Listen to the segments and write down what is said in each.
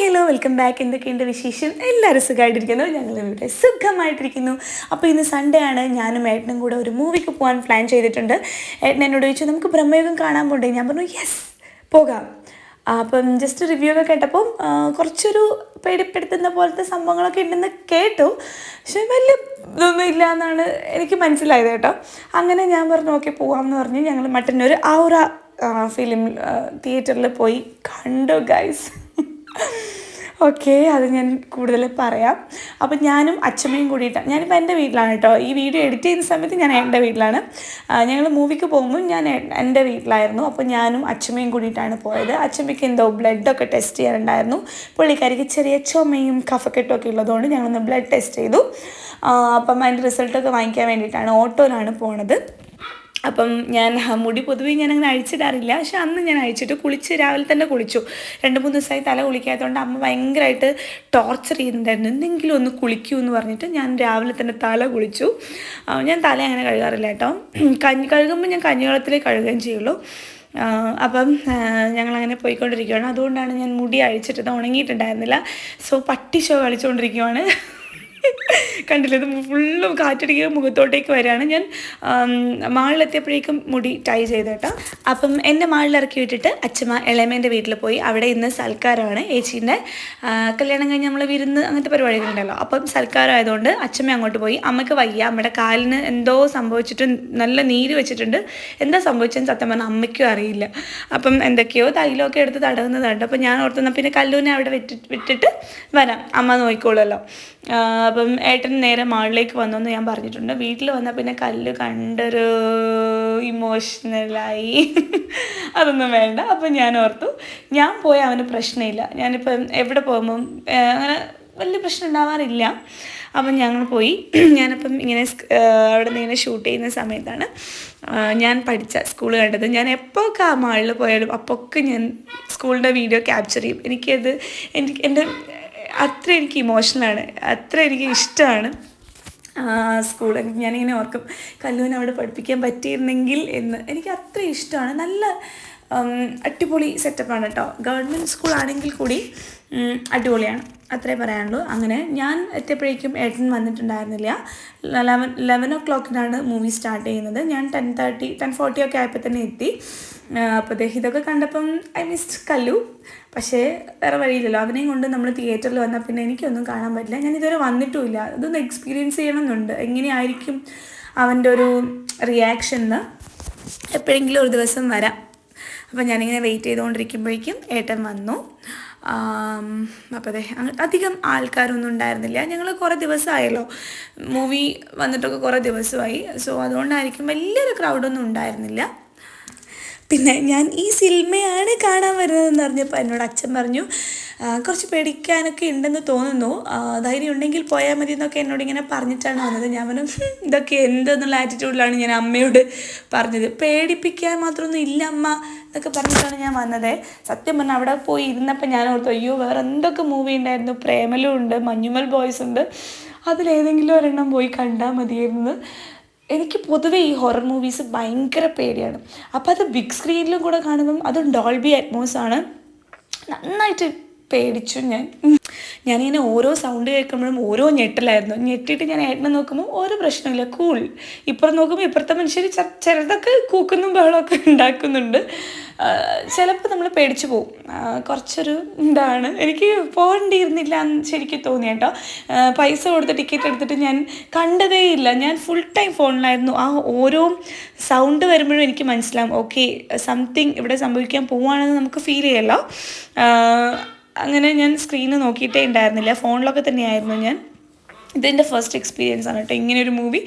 Hello welcome back. എന്തൊക്കെയുണ്ട് വിശേഷം? എല്ലാവരും സുഖമായിട്ടിരിക്കുന്നു ഞങ്ങൾ ഇവിടെ സുഖമായിട്ടിരിക്കുന്നു. അപ്പോൾ ഇന്ന് സൺഡേ ആണ്. ഞാനും ഏട്ടനും കൂടെ ഒരു മൂവിക്ക് പോകാൻ പ്ലാൻ ചെയ്തിട്ടുണ്ട്. ഏട്ടൻ എന്നോട് ചോദിച്ചു നമുക്ക് ബ്രഹ്മയുഗം കാണാൻ പോകണ്ടേ ഞാൻ പറഞ്ഞു യെസ് പോകാം. അപ്പം ജസ്റ്റ് റിവ്യൂ ഒക്കെ കേട്ടപ്പം കുറച്ചൊരു പേടിപ്പെടുത്തുന്ന പോലത്തെ സംഭവങ്ങളൊക്കെ ഉണ്ടെന്ന് കേട്ടു. പക്ഷെ വലിയ ഇതൊന്നും ഇല്ല എന്നാണ് എനിക്ക് മനസ്സിലായത് കേട്ടോ. അങ്ങനെ ഞാൻ പറഞ്ഞു ഓക്കെ പോകാമെന്ന് പറഞ്ഞ്. ഞങ്ങൾ മറ്റന്നൊരു ആ ഒരു ഫിലിം തിയേറ്ററിൽ പോയി കണ്ടു ഗൈസ് ഓക്കെ അത് ഞാൻ കൂടുതൽ പറയാം. അപ്പം ഞാനും അച്ഛമ്മയും കൂടിയിട്ടാണ് ഞാനിപ്പോൾ എന്റെ വീട്ടിലാണ് കേട്ടോ ഈ വീഡിയോ എഡിറ്റ് ചെയ്യുന്ന സമയത്ത് ഞാൻ എന്റെ വീട്ടിലാണ്. ഞങ്ങൾ മൂവിക്ക് പോകുമ്പോൾ ഞാൻ എന്റെ വീട്ടിലായിരുന്നു. അപ്പോൾ ഞാനും അച്ഛമ്മയും കൂടിയിട്ടാണ് പോയത്. അച്ഛമ്മയ്ക്ക് എന്തോ ബ്ലഡൊക്കെ ടെസ്റ്റ് ചെയ്യാറുണ്ടായിരുന്നു. പുള്ളിക്കാരിക്ക് ചെറിയ ചുമയും കഫക്കെട്ടൊക്കെ ഉള്ളതുകൊണ്ട് ഞങ്ങളൊന്ന് ബ്ലഡ് ടെസ്റ്റ് ചെയ്തു. അപ്പം അതിന്റെ റിസൾട്ടൊക്കെ വാങ്ങിക്കാൻ വേണ്ടിയിട്ടാണ് ഓട്ടോയിലാണ് പോണത്. അപ്പം ഞാൻ മുടി പൊതുവേ ഞാൻ അങ്ങനെ അഴിച്ചിടാറില്ല. പക്ഷെ അന്ന് ഞാൻ അഴിച്ചിട്ട്. കുളിച്ച് രാവിലെ തന്നെ കുളിച്ചു. രണ്ട് മൂന്ന് ദിവസമായി തല കുളിക്കാത്തതുകൊണ്ട് അമ്മ ഭയങ്കരമായിട്ട് ടോർച്ചർ ചെയ്യുന്നുണ്ടായിരുന്നു. എന്തെങ്കിലും ഒന്ന് കുളിക്കൂ എന്ന് പറഞ്ഞിട്ട് ഞാൻ രാവിലെ തന്നെ തല കുളിച്ചു. ഞാൻ തല അങ്ങനെ കഴുകാറില്ല കേട്ടോ. കഞ്ഞി കഴുകുമ്പോൾ ഞാൻ കഞ്ഞിവെള്ളത്തിലേ കഴുകുകയും ചെയ്യുള്ളൂ. അപ്പം ഞങ്ങളങ്ങനെ പോയിക്കൊണ്ടിരിക്കുകയാണ് അതുകൊണ്ടാണ് ഞാൻ മുടി അഴിച്ചിട്ടത് ഉണങ്ങിയിട്ടുണ്ടായിരുന്നില്ല. സോ പട്ടി ഷോ കളിച്ചുകൊണ്ടിരിക്കുവാണ്. കണ്ടില്ല? ഇത് ഫുള്ളും കാറ്റടിക്കുക മുഖത്തോട്ടേക്ക് വരികയാണ് ഞാൻ മാളിലെത്തിയപ്പോഴേക്കും മുടി ടൈ കേട്ടോ അപ്പം എന്റെ മാളിൽ ഇറക്കി വിട്ടിട്ട് അച്ഛമ്മ ഇളയമേന്റെ വീട്ടിൽ പോയി. അവിടെ ഇന്ന് സൽക്കാരമാണ്. ഏച്ചീന്റെ കല്യാണം കഴിഞ്ഞ് നമ്മൾ വിരുന്ന് അങ്ങനത്തെ പരിപാടികളുണ്ടല്ലോ. അപ്പം സൽക്കാരം ആയതുകൊണ്ട് അച്ഛമ്മ അങ്ങോട്ട് പോയി. അമ്മയ്ക്ക് വയ്യ. അമ്മയുടെ കാലിന് എന്തോ സംഭവിച്ചിട്ട് നല്ല നീര് വെച്ചിട്ടുണ്ട്. എന്താ സംഭവിച്ചെന്ന് സത്യം പറഞ്ഞാൽ അമ്മയ്ക്കും അറിയില്ല. അപ്പം എന്തൊക്കെയോ തൈലമൊക്കെ എടുത്ത് തടവുന്നതുണ്ട് അപ്പം ഞാൻ ഓർത്തുന്ന പിന്നെ കല്ലൂനെ അവിടെ വിട്ടിട്ട് വരാം. അമ്മ നോക്കിക്കോളുമല്ലോ. അപ്പം ഏട്ടൻ നേരെ മാളിലേക്ക് വന്നു എന്ന് ഞാൻ പറഞ്ഞിട്ടുണ്ട്. വീട്ടിൽ വന്നാൽ പിന്നെ കല്ല് കണ്ടൊരു ഇമോഷണലായി അതൊന്നും വേണ്ട. അപ്പം ഞാൻ ഓർത്തു ഞാൻ പോയാൽ അവന് പ്രശ്നമില്ല. ഞാനിപ്പം എവിടെ പോകുമ്പം അങ്ങനെ വലിയ പ്രശ്നം ഉണ്ടാവാറില്ല. അപ്പം ഞങ്ങൾ പോയി. ഞാനപ്പം ഇങ്ങനെ അവിടെ നിന്ന് ഇങ്ങനെ ഷൂട്ട് ചെയ്യുന്ന സമയത്താണ് ഞാൻ പഠിച്ച സ്കൂൾ കണ്ടത്. ഞാൻ എപ്പോഴൊക്കെ ആ മാളിൽ പോയാലും അപ്പോഴൊക്കെ ഞാൻ സ്കൂളിന്റെ വീഡിയോ ക്യാപ്ചർ ചെയ്യും. എനിക്കത് എനിക്ക് എന്റെ അത്ര എനിക്ക് ഇമോഷണലാണ് അത്ര എനിക്ക് ഇഷ്ടമാണ്. സ്കൂൾ ഞാനിങ്ങനെ ഓർക്കും കല്ലൂന് അവിടെ പഠിപ്പിക്കാൻ പറ്റിയിരുന്നെങ്കിൽ എന്ന്. എനിക്ക് അത്ര ഇഷ്ടമാണ്. നല്ല അടിപൊളി സെറ്റപ്പാണ് കേട്ടോ ഗവൺമെന്റ് സ്കൂൾ ആണെങ്കിൽ കൂടി അടിപൊളിയാണ്. അത്രേ പറയാനുള്ളൂ. അങ്ങനെ ഞാൻ എത്തിയപ്പോഴേക്കും ഏട്ടൻ വന്നിട്ടുണ്ടായിരുന്നില്ല. ലെവൻ ലെവൻ ഒ ക്ലോക്കിനാണ് മൂവി സ്റ്റാർട്ട് ചെയ്യുന്നത്. ഞാൻ ടെൻ തേർട്ടി ടെൻ ഫോർട്ടി ഒക്കെ ആയപ്പോൾ തന്നെ എത്തി. അപ്പോൾ ഇതൊക്കെ കണ്ടപ്പം ഐ മിസ്ഡ് കല്ലു. പക്ഷേ വേറെ വഴിയില്ലല്ലോ. അവനെയും കൊണ്ട് നമ്മൾ തിയേറ്ററിൽ വന്നാൽ പിന്നെ എനിക്കൊന്നും കാണാൻ പറ്റില്ല. ഞാൻ ഇതുവരെ വന്നിട്ടുമില്ല. ഇതൊന്ന് എക്സ്പീരിയൻസ് ചെയ്യണമെന്നുണ്ട്. എങ്ങനെയായിരിക്കും അവന്റെ ഒരു റിയാക്ഷൻ എന്ന് എപ്പോഴെങ്കിലും ഒരു ദിവസം വരാം. അപ്പം ഞാനിങ്ങനെ വെയിറ്റ് ചെയ്തുകൊണ്ടിരിക്കുമ്പോഴേക്കും ഏട്ടൻ വന്നു. അപ്പോൾ അതെ അധികം ആൾക്കാരൊന്നും ഉണ്ടായിരുന്നില്ല. ഞങ്ങൾ കുറേ ദിവസമായല്ലോ മൂവി വന്നിട്ടൊക്കെ കുറേ ദിവസമായി. സോ അതുകൊണ്ടായിരിക്കും വലിയൊരു ക്രൗഡൊന്നും ഉണ്ടായിരുന്നില്ല. പിന്നെ ഞാൻ ഈ സിനിമയാണ് കാണാൻ വരുന്നതെന്ന് പറഞ്ഞപ്പോൾ എന്നോട് അച്ഛൻ പറഞ്ഞു "ആ, കുറച്ച് പേടിക്കാനൊക്കെ ഉണ്ടെന്ന് തോന്നുന്നു. ധൈര്യം ഉണ്ടെങ്കിൽ പോയാൽ മതി എന്നൊക്കെ എന്നോട് ഇങ്ങനെ പറഞ്ഞിട്ടാണ് വന്നത്. ഞാൻ പറഞ്ഞു "ഹും, ഇതൊക്കെ എന്തെന്നുള്ള ആറ്റിറ്റ്യൂഡിലാണ് ഞാൻ അമ്മയോട് പറഞ്ഞത്. പേടിപ്പിക്കാൻ മാത്രമൊന്നും ഇല്ല അമ്മ എന്നൊക്കെ പറഞ്ഞിട്ടാണ് ഞാൻ വന്നത്. സത്യം പറഞ്ഞാൽ അവിടെ പോയി ഇരുന്നപ്പോൾ ഞാൻ ഓർത്തു അയ്യോ വേറെ എന്തൊക്കെ മൂവി ഉണ്ടായിരുന്നു. പ്രേമലും ഉണ്ട് മഞ്ഞുമൽ ബോയ്സ് ഉണ്ട്. അതിലേതെങ്കിലും ഒരെണ്ണം പോയി കണ്ടാൽ മതിയായിരുന്നു. എനിക്ക് പൊതുവേ ഈ ഹൊറർ മൂവീസ് ഭയങ്കര പേടിയാണ്. അപ്പോൾ അത് ബിഗ് സ്ക്രീനിലും കൂടെ കാണുമ്പം അതും ഡോൾബി അറ്റ്മോസ് ആണ്. നന്നായിട്ട് പേടിച്ചു ഞാൻ. ഞാനിങ്ങനെ ഓരോ സൗണ്ട് കേൾക്കുമ്പോഴും ഓരോ ഞെട്ടലായിരുന്നു. ഞെട്ടിയിട്ട് ഞാൻ ഏട്ടനെ നോക്കുമ്പോൾ ഒരു പ്രശ്നമില്ല കൂൾ ഇപ്പുറം നോക്കുമ്പോൾ ഇപ്പുറത്തെ മനുഷ്യർ ചിലതൊക്കെ കൂക്കുന്നും ബഹളമൊക്കെ ഉണ്ടാക്കുന്നുണ്ട്. ചിലപ്പോൾ നമ്മൾ പേടിച്ചു പോകും കുറച്ചൊരു ഇതാണ്. എനിക്ക് പോകേണ്ടിയിരുന്നില്ല എന്ന് ശരിക്കും തോന്നി കേട്ടോ. പൈസ കൊടുത്ത് ടിക്കറ്റ് എടുത്തിട്ട് ഞാൻ കണ്ടതേ ഇല്ല. ഞാൻ ഫുൾ ടൈം ഫോണിലായിരുന്നു. ആ ഓരോ സൗണ്ട് വരുമ്പോഴും എനിക്ക് മനസ്സിലാവും. ഓക്കെ സംതിങ് ഇവിടെ സംഭവിക്കാൻ പോവുകയാണെന്ന് നമുക്ക് ഫീൽ ചെയ്യല്ലോ. അങ്ങനെ ഞാൻ സ്ക്രീന് നോക്കിയിട്ടേ ഉണ്ടായിരുന്നില്ല ഫോണിലൊക്കെ തന്നെയായിരുന്നു ഞാൻ. ഇതെന്റെ ഫസ്റ്റ് എക്സ്പീരിയൻസ് ആണ് കേട്ടോ. ഇങ്ങനെയൊരു മൂവി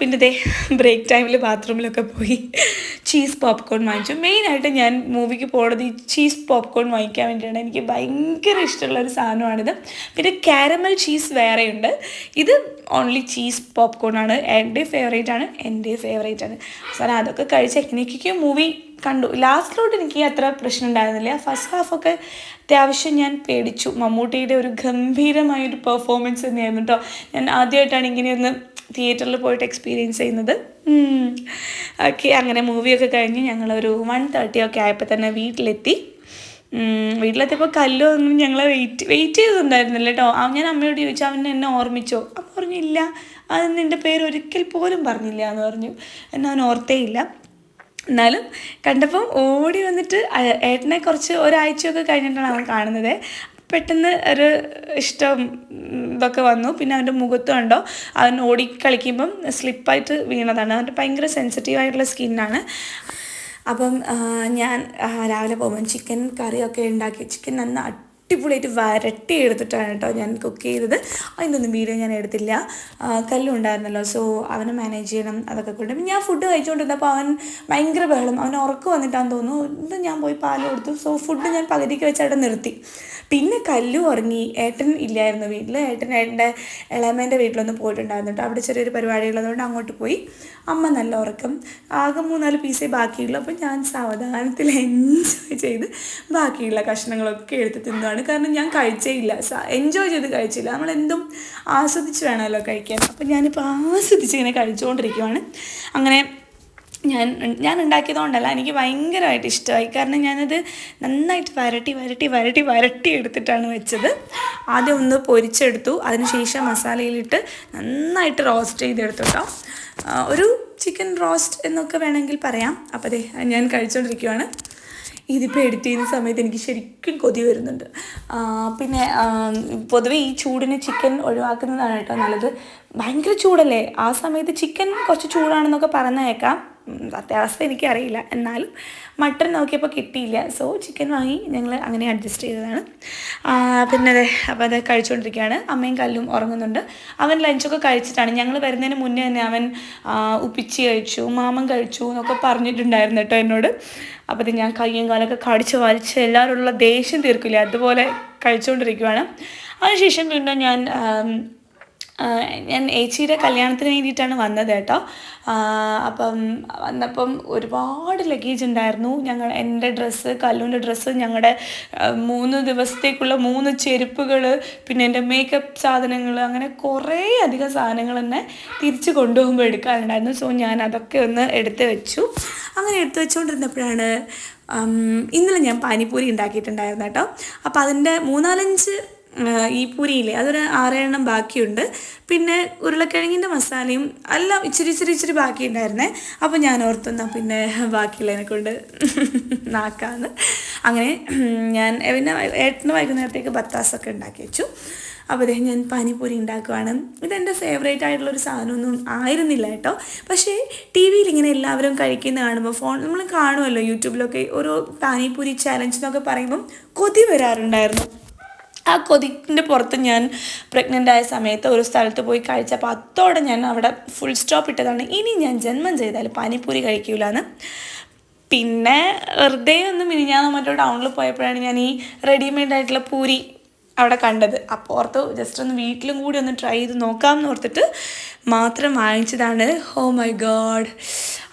പിന്നെ ഇതേ ബ്രേക്ക് ടൈമിൽ ബാത്റൂമിലൊക്കെ പോയി. ചീസ് പോപ്കോൺ വാങ്ങിച്ചു. മെയിനായിട്ട് ഞാൻ മൂവിക്ക് പോണത് ഈ ചീസ് പോപ്കോൺ വാങ്ങിക്കാൻ വേണ്ടിയാണ്. എനിക്ക് ഭയങ്കര ഇഷ്ടമുള്ള ഒരു സാധനമാണിത്. പിന്നെ കാരമൽ ചീസ് വേറെയുണ്ട്. ഇത് ഓൺലി ചീസ് പോപ്കോൺ ആണ്. എന്റെ ഫേവറേറ്റ് ആണ്. എന്റെ ഫേവറേറ്റ് ആണ്. സാർ അതൊക്കെ കഴിച്ച് എനിക്ക് മൂവി കണ്ടു. ലാസ്റ്റിലോട്ട് എനിക്ക് അത്ര പ്രശ്നം ഉണ്ടായിരുന്നില്ല. ഫസ്റ്റ് ഹാഫൊക്കെ അത്യാവശ്യം ഞാൻ പേടിച്ചു. മമ്മൂട്ടിയുടെ ഒരു ഗംഭീരമായ ഒരു പെർഫോമൻസ് തന്നെയായിരുന്നു കേട്ടോ ഞാൻ ആദ്യമായിട്ടാണ് ഇങ്ങനെയൊന്ന് തിയേറ്ററിൽ പോയിട്ട് എക്സ്പീരിയൻസ് ചെയ്യുന്നത്. ഓക്കെ അങ്ങനെ മൂവിയൊക്കെ കഴിഞ്ഞ് ഞങ്ങളൊരു വൺ തേർട്ടി ഒക്കെ ആയപ്പോൾ തന്നെ വീട്ടിലെത്തി. വീട്ടിലെത്തിയപ്പോൾ കല്ലു ഒന്നും ഞങ്ങളെ വെയിറ്റ് വെയിറ്റ് ചെയ്തിട്ടുണ്ടായിരുന്നില്ല കേട്ടോ ഞാൻ അമ്മയോട് ചോദിച്ചു അവൻ എന്നെ ഓർമ്മിച്ചോ? അമ്മ പറഞ്ഞില്ല അത് നിന്റെ പേര് ഒരിക്കൽ പോലും പറഞ്ഞില്ല എന്ന് പറഞ്ഞു. എന്നെ അവൻ ഓർത്തേ ഇല്ല എന്നാലും കണ്ടപ്പം ഓടി വന്നിട്ട് ഏട്ടനെ കുറച്ച് ഒരാഴ്ചയൊക്കെ കഴിഞ്ഞിട്ടാണ് അവൻ കാണുന്നത്. പെട്ടെന്ന് ഒരു ഇഷ്ടം ഇതൊക്കെ വന്നു. പിന്നെ അവന്റെ മുഖത്ത് കണ്ടോ അവൻ ഓടി കളിക്കുമ്പം സ്ലിപ്പായിട്ട് വീണതാണ്. അവന്റെ ഭയങ്കര സെൻസിറ്റീവ് ആയിട്ടുള്ള സ്കിന്നാണ്. അപ്പം ഞാൻ രാവിലെ പോകുമ്പോൾ ചിക്കൻ കറിയൊക്കെ ഉണ്ടാക്കി ചിക്കൻ നന്ന അടിപൊളിയായിട്ട് വരട്ടി എടുത്തിട്ടാണ് കേട്ടോ ഞാൻ കുക്ക് ചെയ്തത്. അതിന്റെ ഒന്നും വീഡിയോ ഞാൻ എടുത്തില്ല. കല്ലുണ്ടായിരുന്നല്ലോ സോ അവനെ മാനേജ് ചെയ്യണം അതൊക്കെ കൊണ്ട് ഞാൻ ഫുഡ് കഴിച്ചുകൊണ്ടിരുന്നപ്പോൾ അവൻ ഭയങ്കര ബഹളം. അവൻ ഉറക്കം വന്നിട്ടാന്ന് തോന്നുന്നു. ഇന്ന് ഞാൻ പോയി പാൽ കൊടുത്തു. സോ ഫുഡ് ഞാൻ പകുതിക്ക് വെച്ചവിടെ നിർത്തി. പിന്നെ കല്ലു ഉറങ്ങി. ഏട്ടൻ ഇല്ലായിരുന്നു വീട്ടിൽ ഏട്ടൻ ഏട്ടന്റെ ഇളമേന്റെ വീട്ടിലൊന്ന് പോയിട്ടുണ്ടായിരുന്നു കേട്ടോ. അവിടെ ചെറിയൊരു പരിപാടി ഉള്ളതുകൊണ്ട് അങ്ങോട്ട് പോയി. അമ്മ നല്ല ഉറക്കം. ആകെ മൂന്നാൽ പീസേ ബാക്കിയുള്ളൂ. അപ്പോൾ ഞാൻ സാവധാനത്തിൽ എൻജോയ് ചെയ്ത് ബാക്കിയുള്ള കഷ്ണങ്ങളൊക്കെ എടുത്ത് തിന്നുവാണ് കാരണം ഞാൻ കഴിച്ചേ ഇല്ല എൻജോയ് ചെയ്ത് കഴിച്ചില്ല നമ്മളെന്തും ആസ്വദിച്ച് വേണമല്ലോ കഴിക്കാൻ. അപ്പം ഞാനിപ്പോൾ ആസ്വദിച്ച് ഇങ്ങനെ കഴിച്ചുകൊണ്ടിരിക്കുവാണ് അങ്ങനെ ഞാൻ ഞാൻ ഉണ്ടാക്കിയതുകൊണ്ടല്ല എനിക്ക് ഭയങ്കരമായിട്ട് ഇഷ്ടമായി. കാരണം ഞാനത് നന്നായിട്ട് വരട്ടി വരട്ടി വരട്ടി വരട്ടി എടുത്തിട്ടാണ് വെച്ചത്. ആദ്യം ഒന്ന് പൊരിച്ചെടുത്തു. അതിനുശേഷം മസാലയിലിട്ട് നന്നായിട്ട് റോസ്റ്റ് ചെയ്തെടുത്തു കേട്ടോ ഒരു ചിക്കൻ റോസ്റ്റ് എന്നൊക്കെ വേണമെങ്കിൽ പറയാം. അപ്പോൾ അതെ ഞാൻ കഴിച്ചുകൊണ്ടിരിക്കുവാണ് ഇതിപ്പോൾ എഡിറ്റ് ചെയ്യുന്ന സമയത്ത് എനിക്ക് ശരിക്കും കൊതി വരുന്നുണ്ട്. പിന്നെ പൊതുവേ ഈ ചൂടിന് ചിക്കൻ ഒഴിവാക്കുന്നതാണ് കേട്ടോ നല്ലത്. ഭയങ്കര ചൂടല്ലേ? ആ സമയത്ത് ചിക്കൻ കുറച്ച് ചൂടാണെന്നൊക്കെ പറഞ്ഞേക്കാം. സത്യാവസ്ഥ എനിക്കറിയില്ല. എന്നാലും മട്ടൺ നോക്കിയപ്പോൾ കിട്ടിയില്ല. സോ ചിക്കൻ വാങ്ങി ഞങ്ങൾ അങ്ങനെ അഡ്ജസ്റ്റ് ചെയ്തതാണ്. പിന്നെ അതെ അപ്പോൾ അത് കഴിച്ചുകൊണ്ടിരിക്കുകയാണ് അമ്മയും കല്ലും ഉറങ്ങുന്നുണ്ട്. അവൻ ലഞ്ചൊക്കെ കഴിച്ചിട്ടാണ്. ഞങ്ങൾ വരുന്നതിന് മുന്നേ തന്നെ അവൻ ഉപ്പിച്ചി കഴിച്ചു മാമൻ കഴിച്ചു എന്നൊക്കെ പറഞ്ഞിട്ടുണ്ടായിരുന്നു കേട്ടോ എന്നോട്. അപ്പോൾ ഇത് ഞാൻ കയ്യും കാലൊക്കെ കടിച്ച് വലിച്ച് എല്ലാവരുള്ള ദേഷ്യം തീർക്കില്ല? അതുപോലെ കഴിച്ചുകൊണ്ടിരിക്കുവാണ്. അതിനുശേഷം പിന്നെ ഞാൻ ഞാൻ ഏച്ചിയുടെ കല്യാണത്തിന് വേണ്ടിയിട്ടാണ് വന്നത് കേട്ടോ. അപ്പം വന്നപ്പം ഒരുപാട് ലഗേജ് ഉണ്ടായിരുന്നു. ഞങ്ങൾ എന്റെ ഡ്രസ്സ് കല്ലുന്റെ ഡ്രസ്സ് ഞങ്ങളുടെ മൂന്ന് ദിവസത്തേക്കുള്ള മൂന്ന് ചെരുപ്പുകൾ പിന്നെ എന്റെ മേക്കപ്പ് സാധനങ്ങൾ അങ്ങനെ കുറേ അധികം സാധനങ്ങൾ തന്നെ തിരിച്ച് കൊണ്ടുപോകുമ്പോൾ എടുക്കാറുണ്ടായിരുന്നു. സോ ഞാൻ അതൊക്കെ ഒന്ന് എടുത്ത് വെച്ചു. അങ്ങനെ എടുത്തു വെച്ചുകൊണ്ടിരുന്നപ്പോഴാണ് ഇന്നലെ ഞാൻ പാനിപ്പൂരി ഉണ്ടാക്കിയിട്ടുണ്ടായിരുന്നു കേട്ടോ. അപ്പോൾ അതിന്റെ മൂന്നാലഞ്ച് ഈ പൂരിയില്ലേ? അതൊരു ആറേഴെണ്ണം ബാക്കിയുണ്ട്. പിന്നെ ഉരുളക്കിഴങ്ങിന്റെ മസാലയും എല്ലാം ഇച്ചിരി ഇച്ചിരി ഇച്ചിരി ബാക്കി ഉണ്ടായിരുന്നേ. അപ്പോൾ ഞാൻ ഓർത്തുന്ന പിന്നെ ബാക്കിയുള്ളതിനെ കൊണ്ട് നാക്കാന്ന്. അങ്ങനെ ഞാൻ പിന്നെ ഏട്ടന് വൈകുന്നേരത്തേക്ക് ബത്താസൊക്കെ ഉണ്ടാക്കി വെച്ചു. അപ്പോൾ ഞാൻ പാനിപ്പൂരി ഉണ്ടാക്കുവാണ്. ഇതെന്റെ ഫേവറേറ്റ് ആയിട്ടുള്ള ഒരു സാധനമൊന്നും ആയിരുന്നില്ല കേട്ടോ. പക്ഷേ ടി വിയിൽ ഇങ്ങനെ എല്ലാവരും കഴിക്കുന്ന കാണുമ്പോൾ ഫോൺ നമ്മൾ കാണുമല്ലോ യൂട്യൂബിലൊക്കെ ഓരോ പാനിപ്പൂരി ചാലഞ്ച് എന്നൊക്കെ പറയുമ്പം കൊതി വരാറുണ്ടായിരുന്നു. ആ കൊതിന്റെ പുറത്ത് ഞാൻ പ്രഗ്നന്റ് ആയ സമയത്ത് ഒരു സ്ഥലത്ത് പോയി കഴിച്ചപ്പോൾ അത്തോടെ ഞാൻ അവിടെ ഫുൾ സ്റ്റോപ്പ് ഇട്ടതാണ്. ഇനി ഞാൻ ജന്മം ചെയ്താൽ പാനിപ്പൂരി കഴിക്കൂലെന്ന്. പിന്നെ വെറുതെ ഒന്ന് മിനിഞ്ഞാന്ന് മറ്റോ ടൗണിൽ പോയപ്പോഴാണ് ഞാൻ ഈ റെഡിമെയ്ഡ് ആയിട്ടുള്ള പൂരി അവിടെ കണ്ടത്. അപ്പോൾ ഓർത്ത് ജസ്റ്റ് ഒന്ന് വീട്ടിലും കൂടി ഒന്ന് ട്രൈ ചെയ്ത് നോക്കാം എന്ന് ഓർത്തിട്ട് മാത്രം വാങ്ങിച്ചതാണ്. ഹോ മൈ ഗോഡ്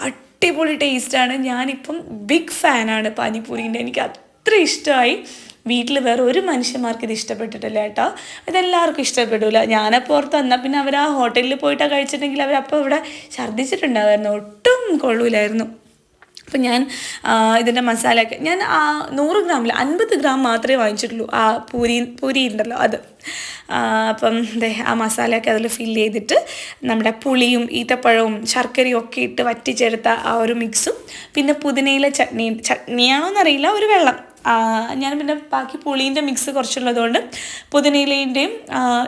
അടിപൊളി ടേസ്റ്റാണ് ഞാനിപ്പം ബിഗ് ഫാനാണ് പാനിപ്പൂരിന്റെ എനിക്ക് അത്ര ഇഷ്ടമായി. വീട്ടിൽ വേറെ ഒരു മനുഷ്യന്മാർക്ക് ഇത് ഇഷ്ടപ്പെട്ടിട്ടില്ല കേട്ടോ. ഇതെല്ലാവർക്കും ഇഷ്ടപ്പെടില്ല ഞാനപ്പോൾ ഓർത്ത് എന്നാൽ പിന്നെ അവർ ആ ഹോട്ടലിൽ പോയിട്ടാണ് കഴിച്ചിട്ടുണ്ടെങ്കിൽ അവരപ്പോൾ ഇവിടെ ഛർദ്ദിച്ചിട്ടുണ്ടായിരുന്നു ഒട്ടും കൊള്ളൂലായിരുന്നു. അപ്പം ഞാൻ ഇതിന്റെ മസാലയൊക്കെ ഞാൻ ആ നൂറ് ഗ്രാമിൽ അൻപത് ഗ്രാം മാത്രമേ വാങ്ങിച്ചിട്ടുള്ളൂ. ആ പൂരി പൂരി ഉണ്ടല്ലോ അത്. അപ്പം ആ മസാലയൊക്കെ അതിൽ ഫില്ല് ചെയ്തിട്ട് നമ്മുടെ പുളിയും ഈത്തപ്പഴവും ശർക്കരയും ഒക്കെ ഇട്ട് വറ്റിച്ചെടുത്ത ആ ഒരു മിക്സും പിന്നെ പുതിനയിലെ ചട്നി ചട്നിയാണോ എന്നറിയില്ല ഒരു വെള്ളം. ഞാൻ പിന്നെ ബാക്കി പുളീന്റെ മിക്സ് കുറച്ചുള്ളതുകൊണ്ട് പുതിനയിലേന്റെയും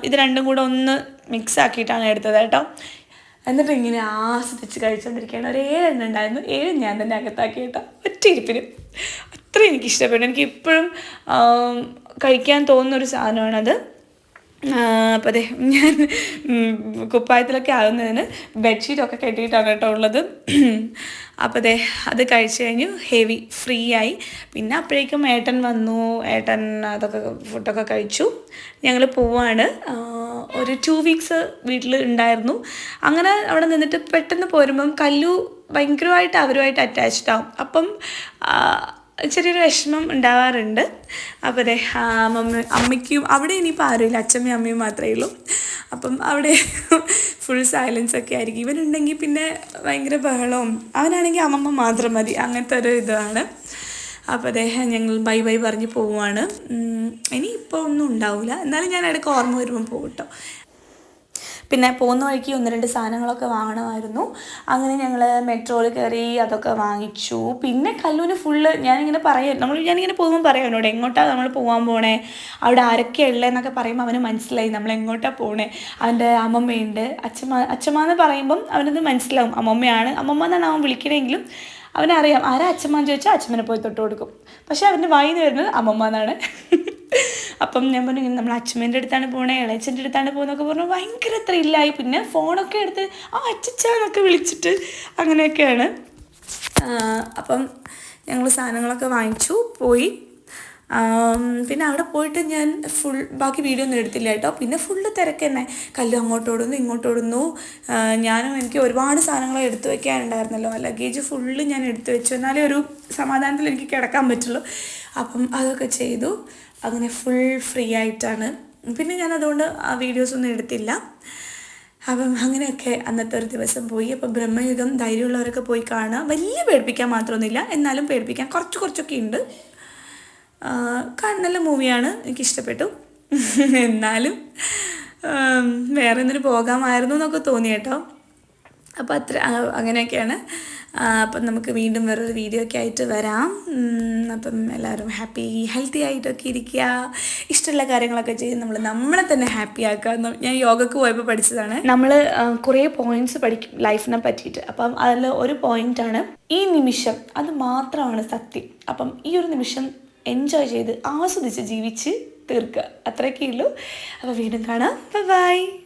ഇത് രണ്ടും കൂടെ ഒന്ന് മിക്സ് ആക്കിയിട്ടാണ് എടുത്തത് കേട്ടോ. എന്നിട്ട് ഇങ്ങനെ ആസ്വദിച്ച് കഴിച്ചുകൊണ്ടിരിക്കുകയാണ് ഒരു ഏഴെണ്ണം ഉണ്ടായിരുന്നു. ഏഴ് ഞാൻ തന്നെ അകത്താക്കി കേട്ടോ. ഒറ്റ ഇരിപ്പിന് അത്ര എനിക്ക് ഇഷ്ടപ്പെട്ടു എനിക്ക് ഇപ്പോഴും കഴിക്കാൻ തോന്നുന്ന ഒരു സാധനമാണത്. അപ്പോൾ അതെ ഞാൻ കുപ്പായത്തിലൊക്കെ ആകുന്നതിന് ബെഡ്ഷീറ്റൊക്കെ കെട്ടിയിട്ടാണ് കേട്ടോ ഉള്ളത്. അപ്പോൾ അതെ അത് കഴിച്ചു കഴിഞ്ഞു ഹെവി ഫ്രീ ആയി. പിന്നെ അപ്പോഴേക്കും ഏട്ടൻ വന്നു ഏട്ടൻ അതൊക്കെ ഫുഡൊക്കെ കഴിച്ചു. ഞങ്ങൾ പോവാണ്. ഒരു ടു വീക്സ് വീട്ടിൽ ഉണ്ടായിരുന്നു. അങ്ങനെ അവിടെ നിന്നിട്ട് പെട്ടെന്ന് പോരുമ്പം കല്ലു ഭയങ്കരമായിട്ട് അവരുമായിട്ട് അറ്റാച്ച്ഡ് ആവും. അപ്പം ചെറിയൊരു വിഷമം ഉണ്ടാവാറുണ്ട്. അപ്പോൾ അതെ ആ, മമ്മ അമ്മയ്ക്കും അവിടെ ഇനിയിപ്പോൾ ആരുമില്ല. അച്ഛമ്മയും അമ്മയും മാത്രമേ ഉള്ളൂ. അപ്പം അവിടെ ഫുൾ സൈലൻസ് ഒക്കെ ആയിരിക്കും. ഇവനുണ്ടെങ്കിൽ പിന്നെ ഭയങ്കര ബഹളവും അവനാണെങ്കിൽ അമ്മമ്മ മാത്രം മതി. അങ്ങനത്തെ ഒരു ഇതാണ്. അപ്പോൾ അദ്ദേഹം ഞങ്ങൾ ബൈ ബൈ പറഞ്ഞ് പോവുകയാണ് ഇനി ഇപ്പോൾ ഒന്നും ഉണ്ടാവില്ല എന്നാലും ഞാൻ ഇടയ്ക്ക് ഓർമ്മ വരുമ്പോൾ പോകും കേട്ടോ പിന്നെ പോകുന്ന വഴിക്ക് ഒന്ന് രണ്ട് സാധനങ്ങളൊക്കെ വാങ്ങണമായിരുന്നു. അങ്ങനെ ഞങ്ങൾ മെട്രോയിൽ കയറി അതൊക്കെ വാങ്ങിച്ചു. പിന്നെ കല്ലൂന് ഫുള്ള് ഞാനിങ്ങനെ പറയാം നമ്മൾ ഞാനിങ്ങനെ പോകുമ്പോൾ പറയാം അവനോട് എങ്ങോട്ടാണ് നമ്മൾ പോകാൻ പോണേ? അവിടെ ആരൊക്കെയാണ് ഉള്ളതെന്നൊക്കെ പറയുമ്പോൾ അവന് മനസ്സിലായി നമ്മൾ എങ്ങോട്ടാണ് പോണേ? അവന്റെ അമ്മമ്മയുണ്ട്. അച്ഛമ്മ അച്ഛമ്മ എന്ന് പറയുമ്പം അവനത് മനസ്സിലാവും. അമ്മമ്മയാണ്. അമ്മമ്മ എന്നാണ് അവൻ വിളിക്കണമെങ്കിലും അവനറിയാം ആരാ അച്ഛമ്മ ചോദിച്ചാൽ അച്ഛമ്മനെ പോയി തൊട്ട് കൊടുക്കും. പക്ഷേ അവന്റെ വായിന്ന് വരുന്നത് അമ്മമ്മ എന്നാണ്. അപ്പം ഞാൻ പറഞ്ഞു നമ്മൾ അച്ഛമ്മേന്റെ അടുത്താണ് പോണേ ഇളയച്ചന്റെ അടുത്താണ് പോകുന്നതൊക്കെ പറഞ്ഞു. ഭയങ്കര ത്രില്ലായി പിന്നെ ഫോണൊക്കെ എടുത്ത് ആ അച്ഛച്ചാന്നൊക്കെ വിളിച്ചിട്ട് അങ്ങനെയൊക്കെയാണ്. അപ്പം ഞങ്ങൾ സാധനങ്ങളൊക്കെ വാങ്ങിച്ചു പോയി. പിന്നെ അവിടെ പോയിട്ട് ഞാൻ ഫുൾ ബാക്കി വീഡിയോ ഒന്നും എടുത്തില്ല കേട്ടോ. പിന്നെ ഫുള്ള് തിരക്ക് തന്നെ. കല്ല് അങ്ങോട്ട് ഓടുന്നു ഇങ്ങോട്ട് ഓടുന്നു ഞാനും എനിക്ക് ഒരുപാട് സാധനങ്ങൾ എടുത്തു വെക്കാനുണ്ടായിരുന്നല്ലോ. ലഗേജ് ഫുള്ള് ഞാൻ എടുത്തു വെച്ചു. എന്നാലേ ഒരു സമാധാനത്തിൽ എനിക്ക് കിടക്കാൻ പറ്റുള്ളൂ. അപ്പം അതൊക്കെ ചെയ്തു. അങ്ങനെ ഫുൾ ഫ്രീ ആയിട്ടാണ്. പിന്നെ ഞാൻ അതുകൊണ്ട് ആ വീഡിയോസൊന്നും എടുത്തില്ല. അപ്പം അങ്ങനെയൊക്കെ അന്നത്തെ ഒരു ദിവസം പോയി. അപ്പം ബ്രഹ്മയുഗം ധൈര്യമുള്ളവരൊക്കെ പോയി കാണുക. വലിയ പേടിപ്പിക്കാൻ മാത്രമൊന്നുമില്ല. എന്നാലും പേടിപ്പിക്കാൻ കുറച്ച് കുറച്ചൊക്കെ ഉണ്ട്. നല്ല മൂവിയാണ് എനിക്കിഷ്ടപ്പെട്ടു. എന്നാലും വേറെ എന്തിനു പോകാമായിരുന്നു എന്നൊക്കെ തോന്നി കേട്ടോ. അപ്പോൾ അത്ര അങ്ങനെയൊക്കെയാണ്. അപ്പം നമുക്ക് വീണ്ടും വേറൊരു വീഡിയോ ഒക്കെ ആയിട്ട് വരാം. അപ്പം എല്ലാവരും ഹാപ്പി ഹെൽത്തി ആയിട്ടൊക്കെ ഇരിക്കുക. ഇഷ്ടമുള്ള കാര്യങ്ങളൊക്കെ ചെയ്ത് നമ്മൾ നമ്മളെ തന്നെ ഹാപ്പി ആക്കുക. ഞാൻ യോഗക്ക് പോയപ്പോൾ പഠിച്ചതാണ്. നമ്മൾ കുറേ പോയിന്റ്സ് പഠിക്കും ലൈഫിനെ പറ്റിയിട്ട്. അപ്പം അതിൽ ഒരു പോയിന്റാണ് ഈ നിമിഷം. അത് മാത്രമാണ് സത്യം. അപ്പം ഈ ഒരു നിമിഷം എൻജോയ് ചെയ്ത് ആസ്വദിച്ച് ജീവിച്ച് തീർക്കുക. അത്രയൊക്കെ ഉള്ളൂ. അപ്പോൾ വീണ്ടും കാണാം. ബൈ